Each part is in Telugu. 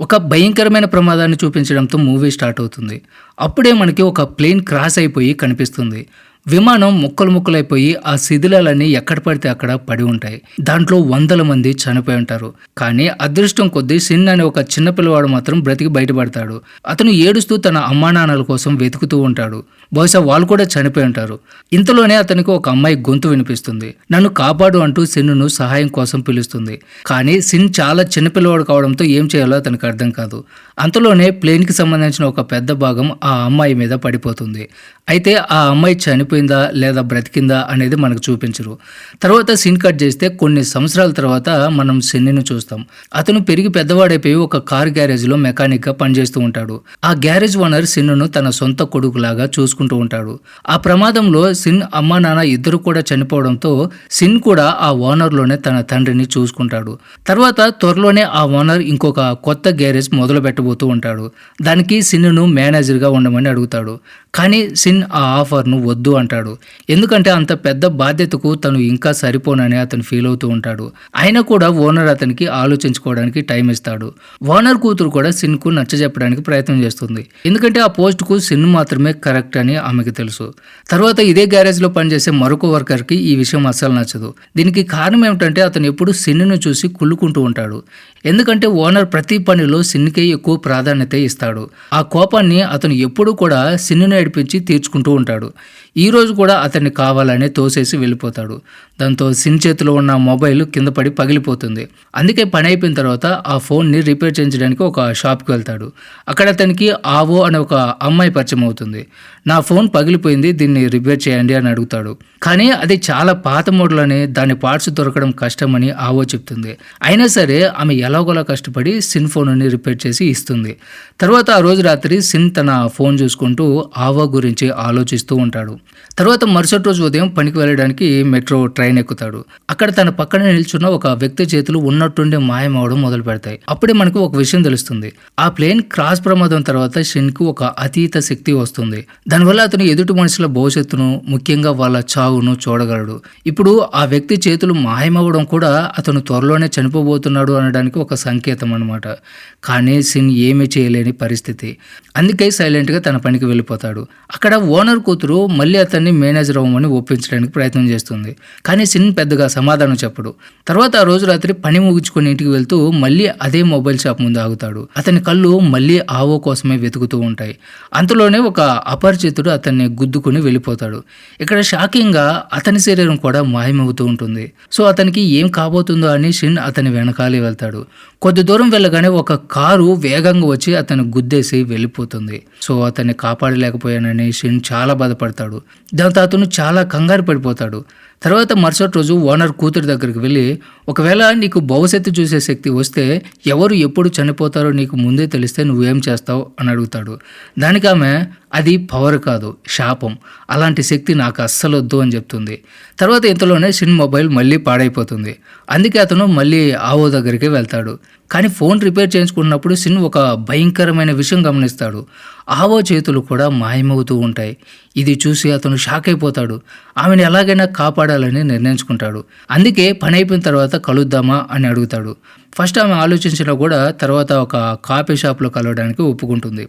ఒక భయంకరమైన ప్రమాదాన్ని చూపించడంతో మూవీ స్టార్ట్ అవుతుంది. అప్పుడే మనకి ఒక ప్లేన్ క్రాస్ అయిపోయి కనిపిస్తుంది. విమానం ముక్కలు ముక్కలైపోయి ఆ శిథిలాలన్నీ ఎక్కడ పడితే అక్కడ పడి ఉంటాయి. దాంట్లో వందల మంది చనిపోయి ఉంటారు. కానీ అదృష్టం కొద్దీ సిన్ అనే ఒక చిన్న పిల్లవాడు మాత్రం బ్రతికి బయటపడతాడు. అతను ఏడుస్తూ తన అమ్మా నాన్నల కోసం వెతుకుతూ ఉంటాడు. బహుశా వాళ్ళు కూడా చనిపోయి ఉంటారు. ఇంతలోనే అతనికి ఒక అమ్మాయి గొంతు వినిపిస్తుంది. నన్ను కాపాడు అంటూ సిన్నును సహాయం కోసం పిలుస్తుంది. కానీ సిన్ చాలా చిన్నపిల్లవాడు కావడంతో ఏం చేయాలో అతనికి అర్థం కాదు. అంతలోనే ప్లేన్కి సంబంధించిన ఒక పెద్ద భాగం ఆ అమ్మాయి మీద పడిపోతుంది. అయితే ఆ అమ్మాయి చనిపోయిందా లేదా బ్రతికిందా అనేది మనకు చూపించరు. తర్వాత సిన్ కట్ చేస్తే కొన్ని సంవత్సరాల తర్వాత మనం సిన్నిని చూస్తాం. అతను పెరిగి పెద్దవాడైపోయి ఒక కార్ గ్యారేజ్లో మెకానిక్గా పనిచేస్తూ ఉంటాడు. ఆ గ్యారేజ్ ఓనర్ సిన్నును తన సొంత కొడుకులాగా చూసుకుంటూ ఉంటాడు. ఆ ప్రమాదంలో సిన్ అమ్మ నాన్న ఇద్దరు కూడా చనిపోవడంతో సిన్ కూడా ఆ ఓనర్లోనే తన తండ్రిని చూసుకుంటాడు. తర్వాత త్వరలోనే ఆ ఓనర్ ఇంకొక కొత్త గ్యారేజ్ మొదలు పెట్టబోతూ ఉంటాడు. దానికి సిన్ను మేనేజర్గా ఉండమని అడుగుతాడు. కానీ సిన్ ఆ ఆఫర్ను వద్దు అంటాడు. ఎందుకంటే అంత పెద్ద బాధ్యతకు తను ఇంకా సరిపోనని అతను ఫీల్ అవుతూ ఉంటాడు. అయినా కూడా ఓనర్ అతనికి ఆలోచించుకోవడానికి టైం ఇస్తాడు. ఓనర్ కూతురు కూడా సిన్కు నచ్చజెప్పడానికి ప్రయత్నం చేస్తుంది. ఎందుకంటే ఆ పోస్ట్కు సిన్ మాత్రమే కరెక్ట్ అని ఆమెకు తెలుసు. తర్వాత ఇదే గ్యారేజ్లో పనిచేసే మరొక వర్కర్కి ఈ విషయం అస్సలు నచ్చదు. దీనికి కారణం ఏమిటంటే అతను ఎప్పుడు సిన్నును చూసి కుళ్ళుకుంటూ ఉంటాడు. ఎందుకంటే ఓనర్ ప్రతి పనిలో సిన్కే ఎక్కువ ప్రాధాన్యత ఇస్తాడు. ఆ కోపాన్ని అతను ఎప్పుడూ కూడా సిన్నును ఏడిపించి తీర్చుకుంటూ ఉంటాడు. ఈరోజు కూడా అతన్ని కావాలనే తోసేసి వెళ్ళిపోతాడు. దాంతో సిన్ చేతిలో ఉన్న మొబైల్ కింద పడి పగిలిపోతుంది. అందుకే పని అయిపోయిన తర్వాత ఆ ఫోన్ని రిపేర్ చేయించడానికి ఒక షాప్కి వెళ్తాడు. అక్కడ అతనికి ఆవో అనే ఒక అమ్మాయి పరిచయం అవుతుంది. నా ఫోన్ పగిలిపోయింది దీన్ని రిపేర్ చేయండి అని అడుగుతాడు. కానీ అది చాలా పాత మోడల్ అని దాని పార్ట్స్ దొరకడం కష్టమని ఆవో చెప్తుంది. అయినా సరే ఆమె ఎలాగోలా కష్టపడి సిన్ ఫోన్ని రిపేర్ చేసి ఇస్తుంది. తర్వాత ఆ రోజు రాత్రి సిన్ తన ఫోన్ చూసుకుంటూ ఆవో గురించి ఆలోచిస్తూ ఉంటాడు. తర్వాత మరుసటి రోజు ఉదయం పనికి వెళ్ళడానికి మెట్రో ట్రైన్ ఎక్కుతాడు. అక్కడ తన పక్కన నిల్చున్న ఒక వ్యక్తి చేతులు ఉన్నట్టుండే మాయమవడం మొదలు పెడతాయి. అప్పుడే మనకు ఒక విషయం తెలుస్తుంది. ఆ ప్లేన్ క్రాస్ ప్రమాదం తర్వాత షిన్కు ఒక అతీత శక్తి వస్తుంది. దానివల్ల అతను ఎదుటి మనుషుల భవిష్యత్తును ముఖ్యంగా వాళ్ళ చావును చూడగలడు. ఇప్పుడు ఆ వ్యక్తి చేతులు మాయమవడం కూడా అతను త్వరలోనే చనిపోబోతున్నాడు అనడానికి ఒక సంకేతం అనమాట కానీ సిన్ ఏమీ చేయలేని పరిస్థితి. అందుకే సైలెంట్గా తన పనికి వెళ్ళిపోతాడు. అక్కడ ఓనర్ కూతురు మళ్ళీ మళ్ళీ అతన్ని మేనేజర్ అవ్వమని ఒప్పించడానికి ప్రయత్నం చేస్తుంది. కానీ సిన్ పెద్దగా సమాధానం చెప్పడు. తర్వాత ఆ రోజు రాత్రి పని ముగించుకొని ఇంటికి వెళ్తూ మళ్ళీ అదే మొబైల్ షాప్ ముందు ఆగుతాడు. అతని కళ్ళు మళ్ళీ ఆవో కోసమే వెతుకుతూ ఉంటాయి. అంతలోనే ఒక అపరిచితుడు అతన్ని గుద్దుకుని వెళ్ళిపోతాడు. ఇక్కడ షాకింగ్గా అతని శరీరం కూడా మాయమవుతూ ఉంటుంది. సో అతనికి ఏం కాబోతుందో అని షిన్ అతని వెనకాలే వెళ్తాడు. కొద్ది దూరం వెళ్ళగానే ఒక కారు వేగంగా వచ్చి అతను గుద్దేసి వెళ్ళిపోతుంది. సో అతన్ని కాపాడలేకపోయానని షిన్ చాలా బాధపడతాడు. దాంతో అతను చాలా కంగారు పడిపోతాడు. తర్వాత మరుసటి రోజు ఓనర్ కూతురు దగ్గరికి వెళ్ళి ఒకవేళ నీకు భవిష్యత్తు చూసే శక్తి వస్తే ఎవరు ఎప్పుడు చనిపోతారో నీకు ముందే తెలిస్తే నువ్వేం చేస్తావు? అని అడుగుతాడు. దానికి ఆమె అది పవర్ కాదు శాపం. అలాంటి శక్తి నాకు అస్సలు వద్దు అని చెప్తుంది. తర్వాత ఇంతలోనే సిన్ మొబైల్ మళ్ళీ పాడైపోతుంది. అందుకే అతను మళ్ళీ ఆవో దగ్గరికి వెళ్తాడు. కానీ ఫోన్ రిపేర్ చేయించుకున్నప్పుడు సిన్ ఒక భయంకరమైన విషయం గమనిస్తాడు. ఆవో చేతులు కూడా మాయమవుతూ ఉంటాయి. ఇది చూసి అతను షాక్ అయిపోతాడు. ఆమెను ఎలాగైనా కాపాడాలని నిర్ణయించుకుంటాడు. అందుకే పని అయిపోయిన తర్వాత కలుద్దామా అని అడుగుతాడు. ఫస్ట్ ఆమె ఆలోచించినా కూడా తర్వాత ఒక కాఫీ షాప్లో కలవడానికి ఒప్పుకుంటుంది.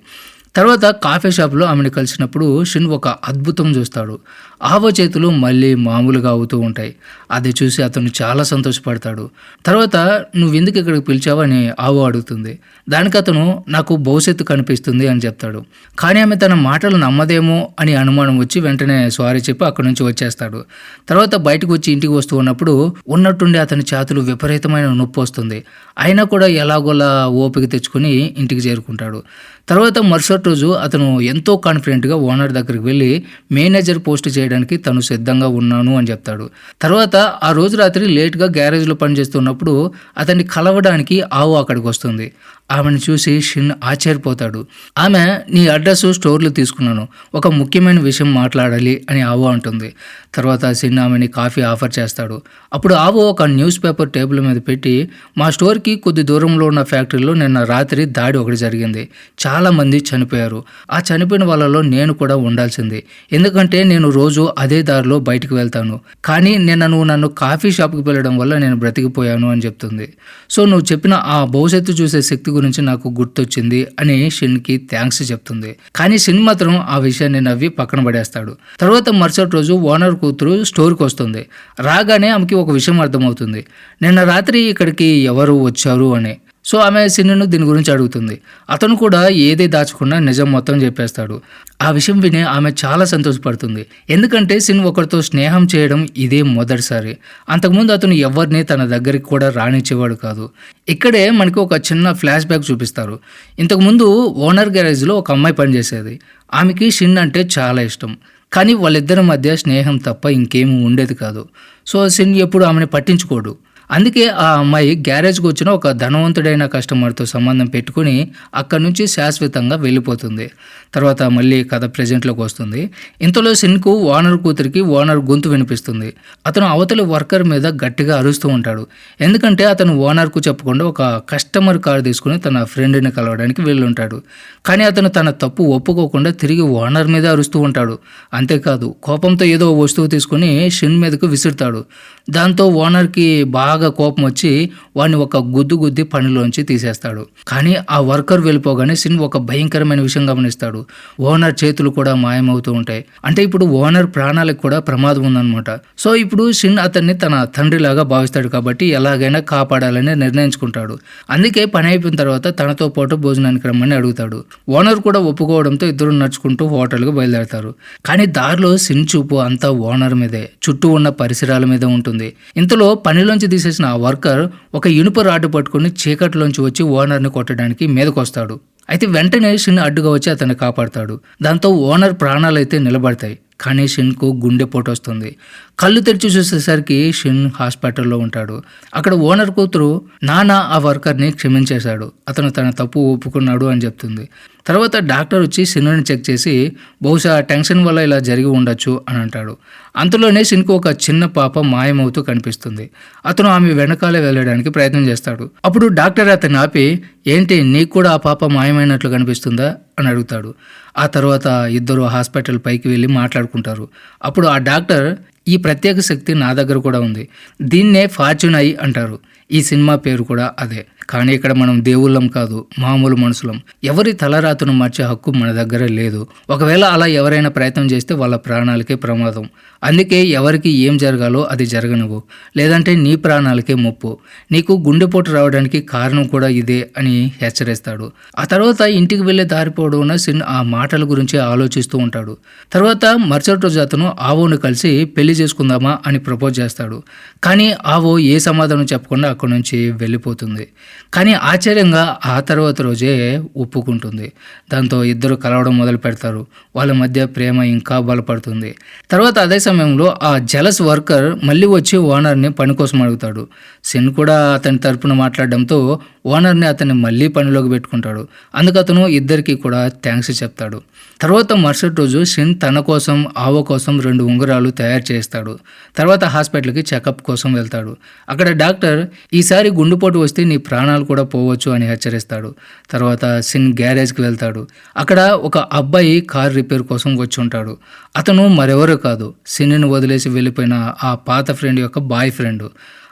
తర్వాత కాఫీ షాప్లో ఆమెను కలిసినప్పుడు షిన్ ఒక అద్భుతం చూస్తాడు. ఆవ చేతులు మళ్ళీ మామూలుగా అవుతూ ఉంటాయి. అది చూసి అతను చాలా సంతోషపడతాడు. తర్వాత నువ్వు ఎందుకు ఇక్కడికి పిలిచావు? అని ఆవో అడుగుతుంది. దానికి అతను నాకు భవిష్యత్తు కనిపిస్తుంది అని చెప్తాడు. కానీ ఆమె తన మాటలు నమ్మదేమో అని అనుమానం వచ్చి వెంటనే సారీ చెప్పి అక్కడి నుంచి వచ్చేస్తాడు. తర్వాత బయటకు వచ్చి ఇంటికి వస్తూ ఉన్నప్పుడు ఉన్నట్టుండి అతని చేతులు విపరీతమైన నొప్పి వస్తుంది. అయినా కూడా ఎలాగోలా ఓపిక తెచ్చుకొని ఇంటికి చేరుకుంటాడు. తర్వాత మరుసటి రోజు అతను ఎంతో కాన్ఫిడెంట్గా ఓనర్ దగ్గరికి వెళ్ళి మేనేజర్ పోస్ట్ చేయడానికి తను సిద్ధంగా ఉన్నాను అని చెప్తాడు. తర్వాత ఆ రోజు రాత్రి లేట్గా గ్యారేజ్లో పనిచేస్తున్నప్పుడు అతన్ని కలవడానికి ఆవు అక్కడికి వస్తుంది. ఆమెను చూసి షిన్ ఆశ్చర్యపోతాడు. ఆమె నీ అడ్రస్ స్టోర్లో తీసుకున్నాను. ఒక ముఖ్యమైన విషయం మాట్లాడాలి అని ఆవో అంటుంది. తర్వాత షిన్ ఆమెని కాఫీ ఆఫర్ చేస్తాడు. అప్పుడు ఆవు ఒక న్యూస్ పేపర్ టేబుల్ మీద పెట్టి మా స్టోర్కి కొద్ది దూరంలో ఉన్న ఫ్యాక్టరీలో నిన్న రాత్రి దాడి ఒకటి జరిగింది. చాలా చాలా మంది చనిపోయారు. ఆ చనిపోయిన వాళ్ళలో నేను కూడా ఉండాల్సింది. ఎందుకంటే నేను రోజు అదే దారిలో బయటికి వెళ్తాను. కానీ నిన్న నువ్వు నన్ను కాఫీ షాప్కి వెళ్ళడం వల్ల నేను బ్రతికిపోయాను అని చెప్తుంది. సో నువ్వు చెప్పిన ఆ భవిష్యత్తు చూసే శక్తి గురించి నాకు గుర్తొచ్చింది అని షిన్కి థ్యాంక్స్ చెప్తుంది. కానీ షిన్ మాత్రం ఆ విషయాన్ని నవ్వి పక్కన పడేస్తాడు. తర్వాత మరుసటి రోజు ఓనర్ కూతురు స్టోర్కి వస్తుంది. రాగానే ఆమెకి ఒక విషయం అర్థమవుతుంది. నిన్న రాత్రి ఇక్కడికి ఎవరు వచ్చారు అని. సో ఆమె సిన్నును దీని గురించి అడుగుతుంది. అతను కూడా ఏది దాచకుండా నిజం మొత్తం చెప్పేస్తాడు. ఆ విషయం విని ఆమె చాలా సంతోషపడుతుంది. ఎందుకంటే సిన్ ఒకరితో స్నేహం చేయడం ఇదే మొదటిసారి. అంతకుముందు అతను ఎవరిని తన దగ్గరికి కూడా రానిచ్చేవాడు కాదు. ఇక్కడే మనకి ఒక చిన్న ఫ్లాష్ బ్యాక్ చూపిస్తారు. ఇంతకుముందు ఓనర్ గ్యారేజ్లో ఒక అమ్మాయి పనిచేసేది. ఆమెకి షిన్ అంటే చాలా ఇష్టం. కానీ వాళ్ళిద్దరి మధ్య స్నేహం తప్ప ఇంకేమీ ఉండేది కాదు. సో సిన్ ఎప్పుడు ఆమెను పట్టించుకోడు. అందుకే ఆ అమ్మాయి గ్యారేజ్కి వచ్చిన ఒక ధనవంతుడైన కస్టమర్తో సంబంధం పెట్టుకుని అక్కడి నుంచి శాశ్వతంగా వెళ్ళిపోతుంది. తర్వాత మళ్ళీ కథ ప్రజెంట్లోకి వస్తుంది. ఇంతలో సిన్కు ఓనర్ కూతురికి ఓనర్ గొంతు వినిపిస్తుంది. అతను అవతలి వర్కర్ మీద గట్టిగా అరుస్తూ ఉంటాడు. ఎందుకంటే అతను ఓనర్కు చెప్పకుండా ఒక కస్టమర్ కార్ తీసుకుని తన ఫ్రెండ్ని కలవడానికి వెళ్ళుంటాడు. కానీ అతను తన తప్పు ఒప్పుకోకుండా తిరిగి ఓనర్ మీద అరుస్తూ ఉంటాడు. అంతేకాదు కోపంతో ఏదో వస్తువు తీసుకుని షిన్ మీదకు విసురుతాడు. దాంతో ఓనర్కి బాగా కోపం వచ్చి వాడిని ఒక గుద్దు గుద్ది పనిలోంచి తీసేస్తాడు. కానీ ఆ వర్కర్ వెళ్ళిపోగానే సిన్ ఒక భయంకరమైన విషయం గమనిస్తాడు. ఓనర్ చేతులు కూడా మాయమవుతూ ఉంటాయి. అంటే ఇప్పుడు ఓనర్ ప్రాణాలకు కూడా ప్రమాదం ఉందన్నమాట. సో ఇప్పుడు సిన్ అతన్ని తన తండ్రిలాగా భావిస్తాడు కాబట్టి ఎలాగైనా కాపాడాలని నిర్ణయించుకుంటాడు. అందుకే పని అయిపోయిన తర్వాత తనతో పాటు భోజనానికి రమ్మని అడుగుతాడు. ఓనర్ కూడా ఒప్పుకోవడంతో ఇద్దరు నడుచుకుంటూ హోటల్కి బయలుదేరతారు. కానీ దారిలో సిన్ చూపు అంతా ఓనర్ మీదే. చుట్టూ ఉన్న పరిసరాల మీద ఉంటుంది. ఇంతలో పనిలోంచి తీసే చేసిన ఆ వర్కర్ ఒక ఇనుప రాడ్డు పట్టుకుని చీకటిలోంచి వచ్చి ఓనర్ని కొట్టడానికి మీదకొస్తాడు. అయితే వెంటనే షిన్ అడ్డుగా వచ్చి అతన్ని కాపాడతాడు. దాంతో ఓనర్ ప్రాణాలైతే నిలబడతాయి. కానీ షిన్కు గుండెపోటు వస్తుంది కళ్ళు తెరిచి చూసేసరికి షిన్ హాస్పిటల్లో ఉంటాడు. అక్కడ ఓనర్ కూతురు నానా ఆ వర్కర్ని క్షమించేశాడు. అతను తన తప్పు ఒప్పుకున్నాడు అని చెప్తుంది. తర్వాత డాక్టర్ వచ్చి సిన్నుని చెక్ చేసి బహుశా టెన్షన్ వల్ల ఇలా జరిగి ఉండొచ్చు అని అంటాడు. అంతలోనే సిన్కు ఒక చిన్న పాప మాయమవుతూ కనిపిస్తుంది. అతను ఆమె వెనకాలే వెళ్ళడానికి ప్రయత్నం చేస్తాడు. అప్పుడు డాక్టర్ అతన్ని ఆపి ఏంటి నీకు కూడా ఆ పాప మాయమైనట్లు కనిపిస్తుందా? అని అడుగుతాడు. ఆ తర్వాత ఇద్దరు హాస్పిటల్ పైకి వెళ్ళి మాట్లాడుకుంటారు. అప్పుడు ఆ డాక్టర్ ఈ ప్రత్యేక శక్తి నా దగ్గర కూడా ఉంది. దీన్నే ఫార్చ్యూన్ ఐ అంటారు. ఈ సినిమా పేరు కూడా అదే. కానీ ఇక్కడ మనం దేవుళ్ళం కాదు మామూలు మనుషులం. ఎవరి తలరాతను మార్చే హక్కు మన దగ్గర లేదు. ఒకవేళ అలా ఎవరైనా ప్రయత్నం చేస్తే వాళ్ళ ప్రాణాలకే ప్రమాదం. అందుకే ఎవరికి ఏం జరగాలో అది జరగనువు లేదంటే నీ ప్రాణాలకే ముప్పు. నీకు గుండెపోటు రావడానికి కారణం కూడా ఇదే అని హెచ్చరిస్తాడు. ఆ తర్వాత ఇంటికి వెళ్ళే దారి సిన్ ఆ మాటల గురించి ఆలోచిస్తూ ఉంటాడు. తర్వాత మరుసటి రోజు అతను ఆవోను కలిసి పెళ్ళి చేసుకుందామా అని ప్రపోజ్ చేస్తాడు. కానీ ఆవో ఏ సమాధానం చెప్పకుండా అక్కడి నుంచి వెళ్ళిపోతుంది. కానీ ఆశ్చర్యంగా ఆ తర్వాత రోజే ఒప్పుకుంటుంది. దాంతో ఇద్దరు కలవడం మొదలు పెడతారు. వాళ్ళ మధ్య ప్రేమ ఇంకా బలపడుతుంది. తర్వాత అదే సమయంలో ఆ జలస్ వర్కర్ మళ్ళీ వచ్చి ఓనర్ని పని కోసం అడుగుతాడు. సెన్ కూడా అతని తరపున మాట్లాడడంతో ఓనర్ని అతన్ని మళ్ళీ పనిలోకి పెట్టుకుంటాడు. అందుకు అతను ఇద్దరికి కూడా థ్యాంక్స్ చెప్తాడు. తర్వాత మరుసటి రోజు సిన్ తన కోసం ఆవ కోసం రెండు ఉంగరాలు తయారు చేస్తాడు. తర్వాత హాస్పిటల్కి చెకప్ కోసం వెళ్తాడు. అక్కడ డాక్టర్ ఈసారి గుండెపోటు వస్తే నీ ప్రాణాలు కూడా పోవచ్చు అని హెచ్చరిస్తాడు. తర్వాత సిన్ గ్యారేజ్కి వెళ్తాడు. అక్కడ ఒక అబ్బాయి కార్ రిపేర్ కోసం వచ్చి ఉంటాడు అతను మరెవరూ కాదు. సిన్ను వదిలేసి వెళ్ళిపోయిన ఆ పాత ఫ్రెండ్ యొక్క బాయ్ ఫ్రెండ్.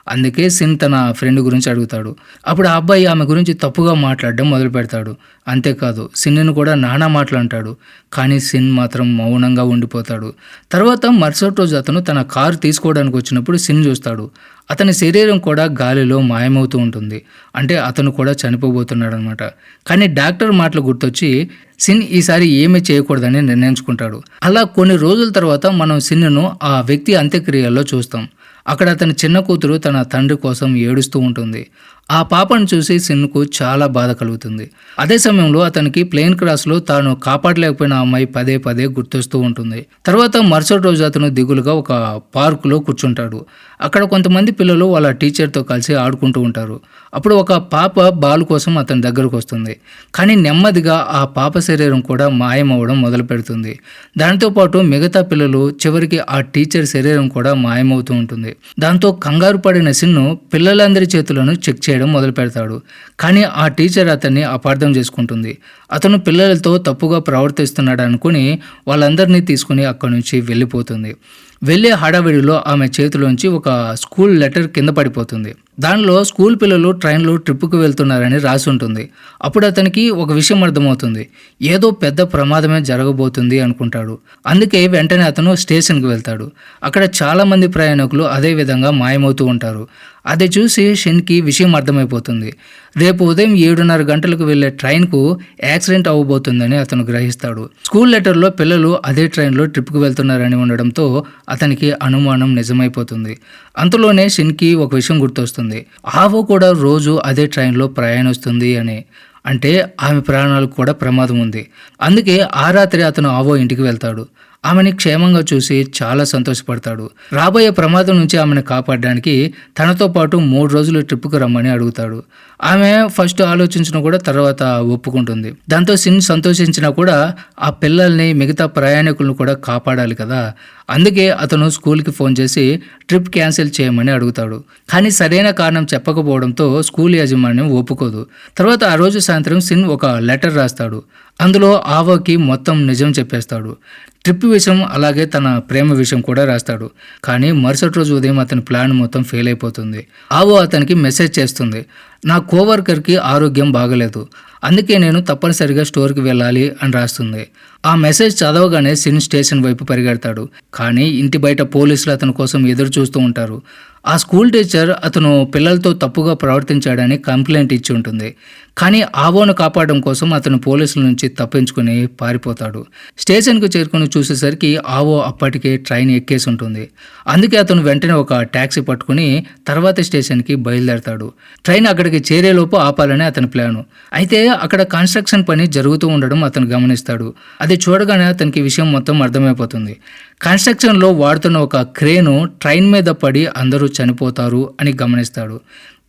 అందుకే సిన్ తన ఫ్రెండ్ గురించి అడుగుతాడు. అప్పుడు ఆ అబ్బాయి ఆమె గురించి తప్పుగా మాట్లాడడం మొదలు పెడతాడు. అంతేకాదు సిన్ను కూడా నానా మాటలు అంటాడు. కానీ సిన్ మాత్రం మౌనంగా ఉండిపోతాడు. తర్వాత మరుసటి రోజు అతను తన కారు తీసుకోవడానికి వచ్చినప్పుడు సిన్ చూస్తాడు. అతని శరీరం కూడా గాలిలో మాయమవుతూ ఉంటుంది. అంటే అతను కూడా చనిపోబోతున్నాడు అనమాట కానీ డాక్టర్ మాటలు గుర్తొచ్చి సిన్ ఈసారి ఏమీ చేయకూడదని నిర్ణయించుకుంటాడు. అలా కొన్ని రోజుల తర్వాత మనం సిన్నును ఆ వ్యక్తి అంత్యక్రియల్లో చూస్తాం. అక్కడ అతని చిన్న కూతురు తన తండ్రి కోసం ఏడుస్తూ ఉంటుంది. ఆ పాపను చూసి సిన్నుకు చాలా బాధ కలుగుతుంది. అదే సమయంలో అతనికి ప్లేన్ క్రాస్లో తాను కాపాడలేకపోయిన అమ్మాయి పదే పదే గుర్తొస్తూ ఉంటుంది. తర్వాత మరుసటి రోజు అతను దిగులుగా ఒక పార్కులో కూర్చుంటాడు. అక్కడ కొంతమంది పిల్లలు వాళ్ళ టీచర్తో కలిసి ఆడుకుంటూ ఉంటారు. అప్పుడు ఒక పాప బాల్ కోసం అతని దగ్గరకు వస్తుంది. కానీ నెమ్మదిగా ఆ పాప శరీరం కూడా మాయమవడం మొదలు పెడుతుంది. దాంతోపాటు మిగతా పిల్లలు చివరికి ఆ టీచర్ శరీరం కూడా మాయమవుతూ ఉంటుంది. దాంతో కంగారు పడిన సిన్ను పిల్లలందరి చేతులను చెక్ చేయడం చేయడం మొదలు పెడతాడు. కానీ ఆ టీచర్ అతన్ని అపార్థం చేసుకుంటుంది. అతను పిల్లలతో తప్పుగా ప్రవర్తిస్తున్నాడు అనుకుని వాళ్ళందరినీ తీసుకుని అక్కడి నుంచి వెళ్ళిపోతుంది. వెళ్ళే హడావిడిలో ఆమె చేతిలోంచి ఒక స్కూల్ లెటర్ కింద పడిపోతుంది. దానిలో స్కూల్ పిల్లలు ట్రైన్లో ట్రిప్పుకు వెళ్తున్నారని రాసి ఉంటుంది. అప్పుడు అతనికి ఒక విషయం అర్థమవుతుంది. ఏదో పెద్ద ప్రమాదమే జరగబోతుంది అనుకుంటాడు. అందుకే వెంటనే అతను స్టేషన్కి వెళ్తాడు. అక్కడ చాలామంది ప్రయాణికులు అదే విధంగా మాయమవుతూ ఉంటారు. అది చూసి షిన్కి విషయం అర్థమైపోతుంది. రేపు ఉదయం ఏడున్నర గంటలకు వెళ్ళే ట్రైన్కు యాక్సిడెంట్ అవ్వబోతుందని అతను గ్రహిస్తాడు. స్కూల్ లెటర్లో పిల్లలు అదే ట్రైన్లో ట్రిప్కి వెళ్తున్నారని ఉండడంతో అతనికి అనుమానం నిజమైపోతుంది. అంతలోనే షిన్కి ఒక విషయం గుర్తొస్తుంది. ఆవో కూడా రోజు అదే ట్రైన్లో ప్రయాణిస్తుంది అని. అంటే ఆమె ప్రాణాలకు కూడా ప్రమాదం ఉంది. అందుకే ఆ రాత్రి అతను ఆవో ఇంటికి వెళ్తాడు. ఆమెని క్షేమంగా చూసి చాలా సంతోషపడతాడు. రాబోయే ప్రమాదం నుంచి ఆమెను కాపాడడానికి తనతో పాటు మూడు రోజులు ట్రిప్కు రమ్మని అడుగుతాడు. ఆమె ఫస్ట్ ఆలోచించిన కూడా తర్వాత ఒప్పుకుంటుంది. దాంతో సిన్ సంతోషించినా కూడా ఆ పిల్లల్ని మిగతా ప్రయాణికులను కూడా కాపాడాలి కదా. అందుకే అతను స్కూల్కి ఫోన్ చేసి ట్రిప్ క్యాన్సిల్ చేయమని అడుగుతాడు. కానీ సరైన కారణం చెప్పకపోవడంతో స్కూల్ యాజమాన్యం ఒప్పుకోదు. తర్వాత ఆ రోజు సాయంత్రం సిన్ ఒక లెటర్ రాస్తాడు. అందులో ఆవోకి మొత్తం నిజం చెప్పేస్తాడు. ట్రిప్ విషయం అలాగే తన ప్రేమ విషయం కూడా రాస్తాడు. కానీ మరుసటి రోజు ఉదయం అతని ప్లాన్ మొత్తం ఫెయిల్ అయిపోతుంది. ఆవో అతనికి మెసేజ్ చేస్తుంది. నా కోవర్కర్కి ఆరోగ్యం బాగలేదు. అందుకే నేను తప్పనిసరిగా స్టోర్కి వెళ్ళాలి అని రాస్తుంది. ఆ మెసేజ్ చదవగానే సిన్ స్టేషన్ వైపు పరిగెడతాడు. కానీ ఇంటి బయట పోలీసులు అతని కోసం ఎదురు చూస్తూ ఉంటారు. ఆ స్కూల్ టీచర్ అతను పిల్లలతో తప్పుగా ప్రవర్తించాడని కంప్లైంట్ ఇచ్చి ఉంటుంది. కానీ ఆవోను కాపాడడం కోసం అతను పోలీసుల నుంచి తప్పించుకుని పారిపోతాడు. స్టేషన్కు చేరుకుని చూసేసరికి ఆవో అప్పటికే ట్రైన్ ఎక్కేసి ఉంటుంది. అందుకే అతను వెంటనే ఒక ట్యాక్సీ పట్టుకుని తర్వాత స్టేషన్కి బయలుదేరతాడు. ట్రైన్ అక్కడికి చేరేలోపు ఆపాలని అతని ప్లాను. అయితే అక్కడ కన్స్ట్రక్షన్ పని జరుగుతూ ఉండడం అతను గమనిస్తాడు. అది చూడగానే అతనికి విషయం మొత్తం అర్థమైపోతుంది. కన్స్ట్రక్షన్లో వాడుతున్న ఒక క్రేను ట్రైన్ మీద పడి అందరూ చనిపోతారు అని గమనిస్తాడు.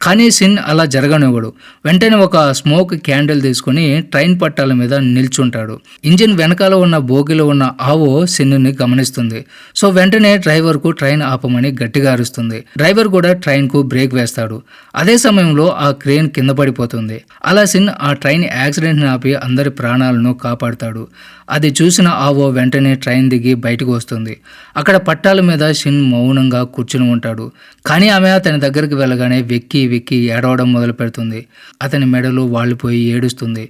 కానీ సిన్ అలా జరగనివ్వడు. వెంటనే ఒక స్మోక్ క్యాండిల్ తీసుకుని ట్రైన్ పట్టాల మీద నిల్చుంటాడు. ఇంజిన్ వెనకాల ఉన్న బోగిలో ఉన్న ఆవో సిన్నుని గమనిస్తుంది. సో వెంటనే డ్రైవర్కు ట్రైన్ ఆపమని గట్టిగా అరుస్తుంది. డ్రైవర్ కూడా ట్రైన్కు బ్రేక్ వేస్తాడు. అదే సమయంలో ఆ క్రేన్ కింద పడిపోతుంది. అలా సిన్ ఆ ట్రైన్ యాక్సిడెంట్ని ఆపి అందరి ప్రాణాలను కాపాడుతాడు. అది చూసిన ఆవో వెంటనే ట్రైన్ దిగి బయటకు వస్తుంది. అక్కడ పట్టాల మీద షిన్ మౌనంగా కూర్చుని ఉంటాడు. కానీ ఆమె తన దగ్గరికి వెళ్ళగానే వెక్కి వెక్కి ఏడవడం మొదలు పెడుతుంది. అతని మెడలు వాలిపోయి ఏడుస్తుంది.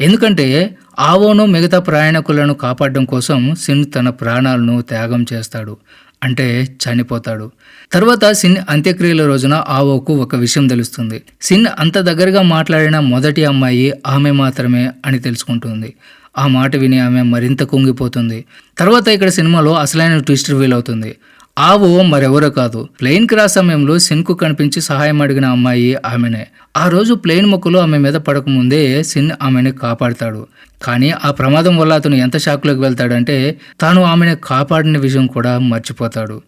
ఎందుకంటే ఆవోను మిగతా ప్రయాణికులను కాపాడడం కోసం సిన్ తన ప్రాణాలను త్యాగం చేస్తాడు. అంటే చనిపోతాడు. తర్వాత సిన్ అంత్యక్రియల రోజున ఆవోకు ఒక విషయం తెలుస్తుంది. సిన్ అంత దగ్గరగా మాట్లాడిన మొదటి అమ్మాయి ఆమె మాత్రమే అని తెలుసుకుంటుంది. ఆ మాట విని ఆమె మరింత కుంగిపోతుంది. తర్వాత ఇక్కడ సినిమాలో అసలైన ట్విస్ట్ రివీల్ అవుతుంది. ఆవు మరెవరో కాదు. ప్లేన్ క్రాస్ సమయంలో సిన్కు కనిపించి సహాయం అడిగిన అమ్మాయి ఆమెనే. ఆ రోజు ప్లేన్ మొక్కలు ఆమె మీద పడకముందే సిన్ ఆమెని కాపాడతాడు. కానీ ఆ ప్రమాదం వల్ల అతను ఎంత షాక్లోకి వెళ్తాడంటే తాను ఆమెను కాపాడిన విషయం కూడా మర్చిపోతాడు.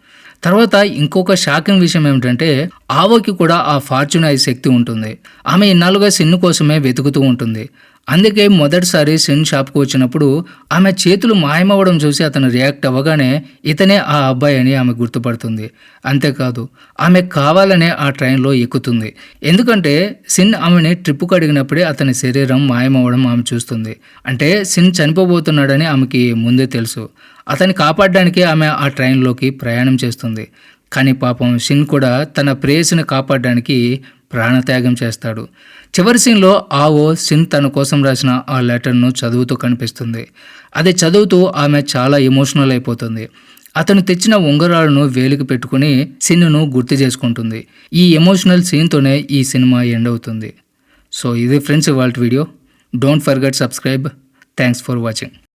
తర్వాత ఇంకొక షాకింగ్ విషయం ఏమిటంటే ఆవోకి కూడా ఆ ఫార్చ్యూన్ అయ్యే శక్తి ఉంటుంది. ఆమె ఇన్నాళ్ళుగా సిన్ను కోసమే వెతుకుతూ ఉంటుంది. అందుకే మొదటిసారి సిన్ షాప్కు వచ్చినప్పుడు ఆమె చేతులు మాయమవ్వడం చూసి అతను రియాక్ట్ అవ్వగానే ఇతనే ఆ అబ్బాయి అని ఆమె గుర్తుపడుతుంది. అంతేకాదు ఆమె కావాలనే ఆ ట్రైన్లో ఎక్కుతుంది. ఎందుకంటే సిన్ ఆమెని ట్రిప్పుకు అడిగినప్పుడే అతని శరీరం మాయమవ్వడం ఆమె చూస్తుంది. అంటే సిన్ చనిపోబోతున్నాడని ఆమెకి ముందే తెలుసు. అతన్ని కాపాడడానికి ఆమె ఆ ట్రైన్లోకి ప్రయాణం చేస్తుంది. కానీ పాపం షిన్ కూడా తన ప్రేయసిని కాపాడడానికి ప్రాణత్యాగం చేస్తాడు. చివరి సీన్లో ఆవో సిన్ తన కోసం రాసిన ఆ లెటర్ను చదువుతూ కనిపిస్తుంది. అది చదువుతూ ఆమె చాలా ఎమోషనల్ అయిపోతుంది. అతను తెచ్చిన ఉంగరాలను వేలికి పెట్టుకుని సిన్నును గుర్తు చేసుకుంటుంది. ఈ ఎమోషనల్ సీన్తోనే ఈ సినిమా ఎండ్ అవుతుంది. సో ఇది ఫ్రెండ్స్ ఇవాళ video. Don't forget subscribe. Thanks for watching.